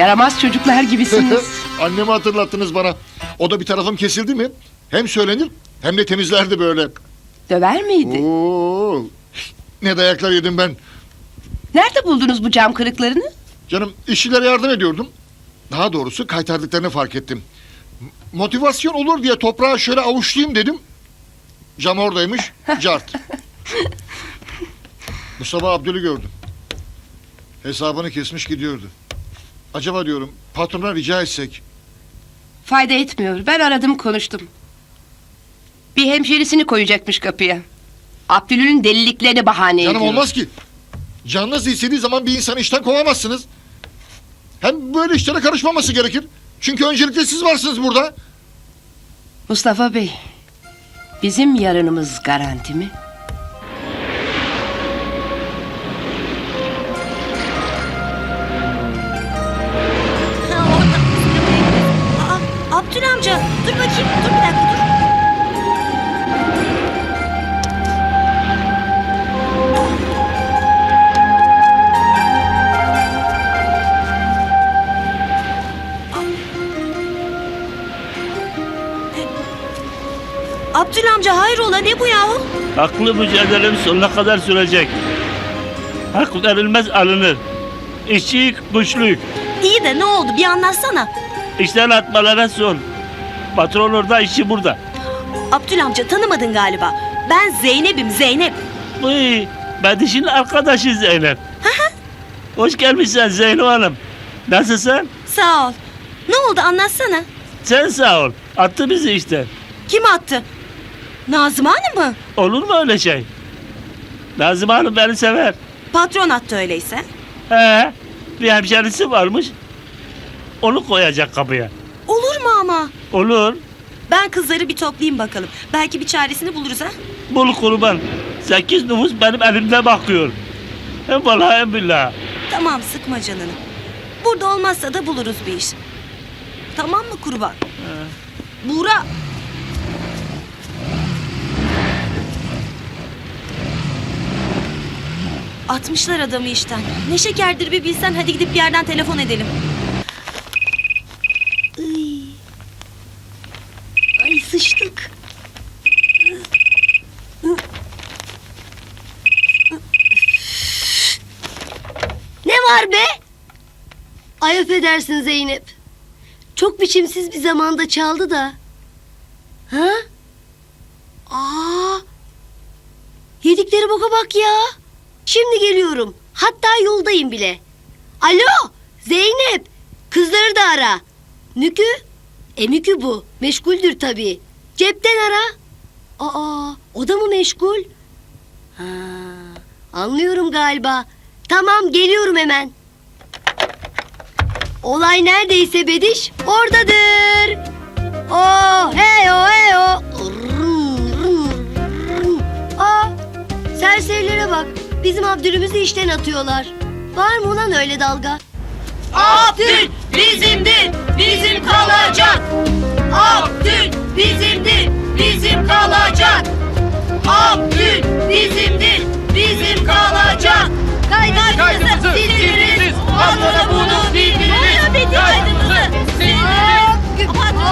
Yaramaz çocuklar gibisiniz. Annemi hatırlattınız bana. O da bir tarafım kesildi mi? Hem söylenir hem de temizlerdi böyle. Döver miydi? Oo, ne dayaklar yedim ben. Nerede buldunuz bu cam kırıklarını? Canım işçilere yardım ediyordum. Daha doğrusu kaytardıklarını fark ettim. Motivasyon olur diye toprağa şöyle avuçlayayım dedim. Cam oradaymış. Cart. Bu sabah Abdül'ü gördüm. Hesabını kesmiş gidiyordu. Acaba diyorum patrona rica etsek. Fayda etmiyor. Ben aradım konuştum. Bir hemşerisini koyacakmış kapıya. Abdül'ün deliliklerini bahane Canım ediyor. olmaz ki. Canınız istediği zaman bir insanı işten kovamazsınız. Hem böyle işlere karışmaması gerekir. Çünkü öncelikle siz varsınız burada. Mustafa Bey, bizim yarınımız garanti mi? Dur bakayım dur bir dakika dur. Abdül amca hayrola ne bu yahu? Haklı mücadelem sonuna kadar sürecek. Hak verilmez alınır. İşçi güçlük. İyi de ne oldu bir anlatsana. İşten atmalara son. Patron orada, işçi burada. Abdül amca tanımadın galiba. Ben Zeynep'im Zeynep. Uy, Bediş'in arkadaşı Zeynep. Hoş gelmişsin Zeyno Hanım. Nasılsın? Sağ ol. Ne oldu anlatsana. Sen sağ ol. Attı bizi işte. Kim attı? Nazım Hanım mı? Olur mu öyle şey? Nazım Hanım beni sever. Patron attı öyleyse. He, bir hemşerisi varmış. Onu koyacak kapıya. Olur mu ama? Olur. Ben kızları bir toplayayım bakalım. Belki bir çaresini buluruz ha. Bul kurban. Sekiz nüfus benim elimde bakıyor. Hem vallahi hem billahi. Tamam sıkma canını. Burada olmazsa da buluruz bir iş. Tamam mı kurban? Buğra. Atmışlar adamı işten. Ne şekerdir bir bilsen hadi gidip bir yerden telefon edelim. Iy. Ay sıçtık. Ne var be? Ay affedersin Zeynep. Çok biçimsiz bir zamanda çaldı da. Ha? Aa! Yedikleri boka bak ya. Şimdi geliyorum. Hatta yoldayım bile. Alo! Zeynep! Kızları da ara. Mükü? E Mükü bu. Meşguldür tabii. Cepten ara. Aa, o da mı meşgul? Ha, anlıyorum galiba. Tamam geliyorum hemen. Olay neredeyse Bediş oradadır. Oh hey oh hey oh. Rrrm, rrrm, rrrm. Aa, serserilere bak. Bizim Abdül'ümüzü işten atıyorlar. Var mı ulan öyle dalga? Abdül bizimdir, bizim kalacak. Abdül bizimdir, bizim kalacak. Abdül bizimdir, bizim kalacak. Kaydımızı sildiririz, patrona bunu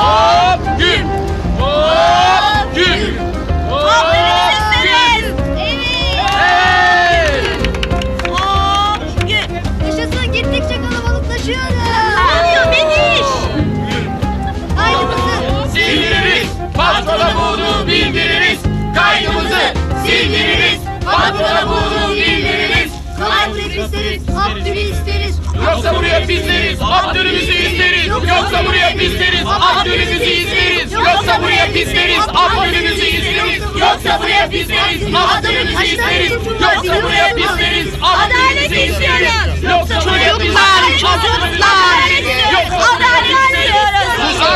sildiririz, patrona Abdül! Abdül! Abdül'ü sesleriz. Hey! Abdül. Yaşasın gittikçe kalabalıklaşıyoruz. Anlıyor Beniş. Kaydımızı Sildiririz, patrona bunu bildiririz. Kaydımızı sildiririz, patrona bunu bildiririz. Abdül'ü isteriz. Abdül'ü isteriz. Yoksa buraya bizleriz, Abdül'ümüzü. Yoksa buraya bizleriz, Abdül'ümüzü isteriz. Yoksa buraya bizleriz, Abdül'ümüzü isteriz. Yoksa buraya bizleriz, Abdül'ümüzü isteriz. Yoksa buraya bizleriz, Abdül'ümüzü isteriz. Yoksa buraya bizleriz, Adalet istiyoruz.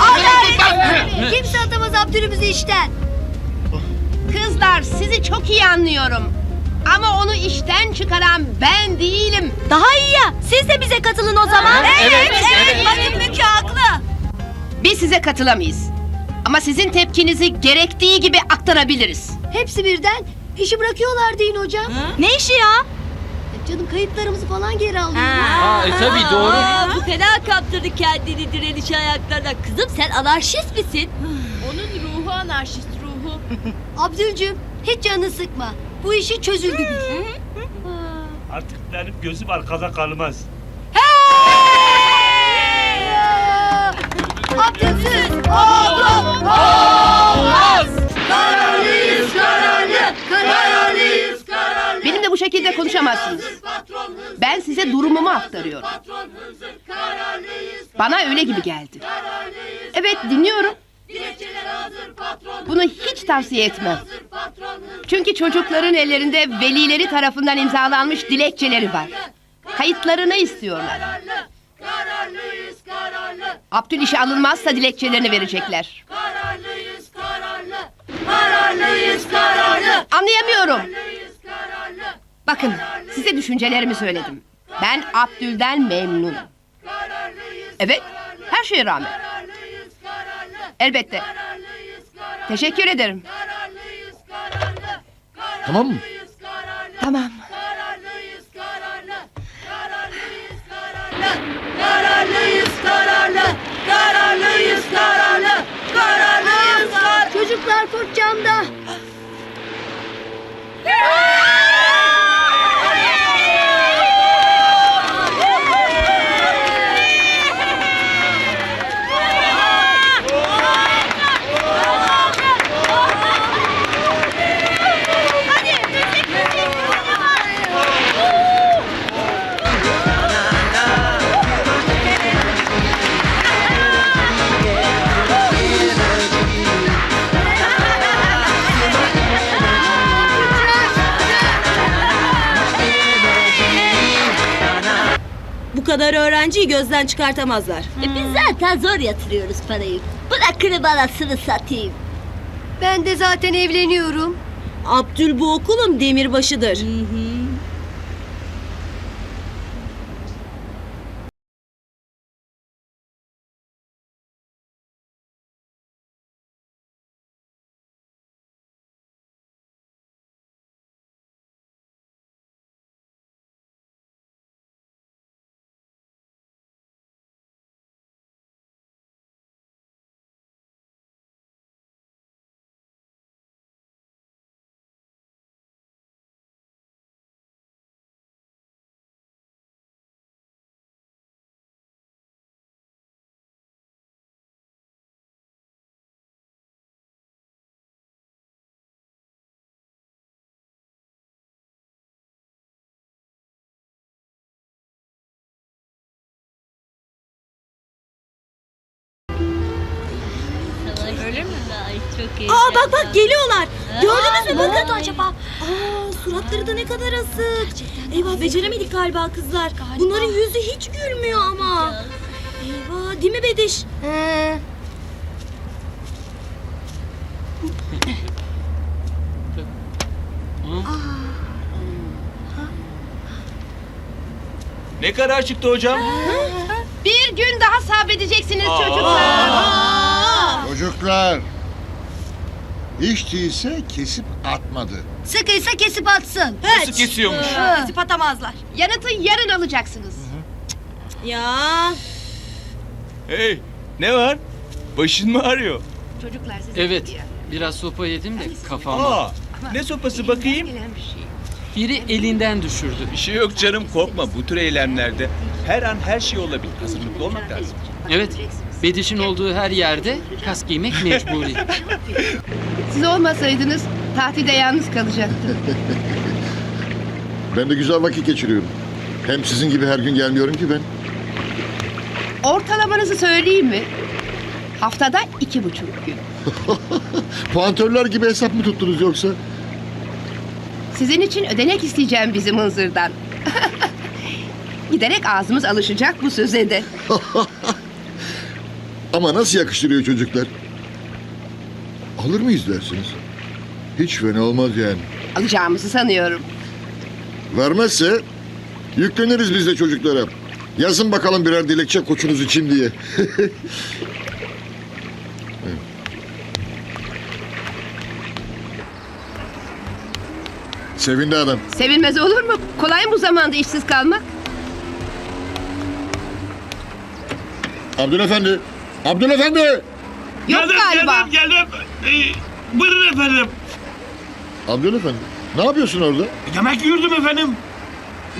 Adalet! Kimse atamaz Abdül'ümüzü işten. Kızlar sizi çok iyi anlıyorum. Ama onu işten çıkaran ben değilim. Daha iyi ya. Siz de bize katılın o zaman. Evet, evet. evet. Bakın Mükü haklı. Biz size katılamayız. Ama sizin tepkinizi gerektiği gibi aktarabiliriz. Hepsi birden işi bırakıyorlar deyin hocam. Ne işi ya? Canım kayıtlarımızı falan geri alıyor. Aa, e, tabii doğru. Aa, bu fena kaptırdı kendini direniş ayaklarına. Kızım sen anarşist misin? Onun ruhu anarşist ruhu. Abdülcüm hiç canını sıkma. Bu işi çözüldü biz. Artık benim gözüm arkada kalmaz. Abdülsüz oğlum. Kararlıyız kararlı. Kararlıyız kararlı. Benimle bu şekilde konuşamazsınız. Ben size durumumu aktarıyorum. Bana öyle gibi geldi. Evet dinliyorum. Bunu hiç tavsiye etmem. Çünkü çocukların ellerinde velileri tarafından imzalanmış dilekçeleri var. Kayıtlarını istiyorlar. Abdül işe alınmazsa dilekçelerini verecekler. Anlayamıyorum. Bakın size düşüncelerimi söyledim. Ben Abdül'den memnunum. Evet her şeye rağmen. Elbette. Teşekkür ederim. Tamam mı? Tamam. Kadar öğrenciyi gözden çıkartamazlar. E biz zaten zor yatırıyoruz parayı. Bırakın anasını satayım. Ben de zaten evleniyorum. Abdül bu okulun demirbaşıdır. Öyle Aa bak bak geliyorlar. Gördünüz mü bakın. acaba? Aa suratları da ne kadar asık. Eyvah beceremedik galiba kızlar. Bunların yüzü hiç gülmüyor ama. Eyvah değil mi Bediş? Ne kadar çıktı hocam? Bir gün daha sabredeceksiniz çocuklar. Çocuklar. Hiç değilse kesip atmadı. Sıkıysa kesip atsın. Nasıl kesiyormuş? Kesip atamazlar. Yanıtı yarın alacaksınız. Ya Hey, ne var? Başın mı ağrıyor? Çocuklar siz Evet. Biraz sopa yedim de kafama. Aa, ne sopası bakayım? Gelen bir şey. Biri elinden düşürdü. Bir şey yok canım korkma bu tür eylemlerde her an her şey olabilir. Hazırlıklı olmak lazım. Evet. Bediş'in olduğu her yerde kask giymek mecburi. Siz olmasaydınız tatilde yalnız kalacaktım. Ben de güzel vakit geçiriyorum. Hem sizin gibi her gün gelmiyorum ki ben. Ortalamanızı söyleyeyim mi? Haftada iki buçuk gün. Puantörler gibi hesap mı tuttunuz yoksa? Sizin için ödenek isteyeceğim bizim hınzırdan. Giderek ağzımız alışacak bu söze de. Ama nasıl yakıştırıyor çocuklar? Alır mıyız dersiniz? Hiç fena olmaz yani. Alacağımızı sanıyorum. Vermezse yükleniriz biz de çocuklara. Yazın bakalım birer dilekçe koçunuz için diye. Sevindi adam. Sevinmez olur mu? Kolay mı bu zamanda işsiz kalmak? Abdülefendi. Abdülefendi. Yok geldim, galiba. Geldim geldim. Ee, buyurun efendim. Abdülefendi. Ne yapıyorsun orada? Yemek yiyordum efendim.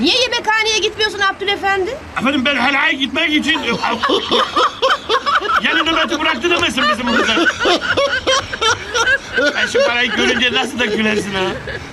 Niye yemekhaneye gitmiyorsun Abdülefendi? Efendim ben helaya gitmek için... Yeni nöbeti bıraktı demesin bizim kızlar. Ben şu parayı görünce nasıl da gülersin ha.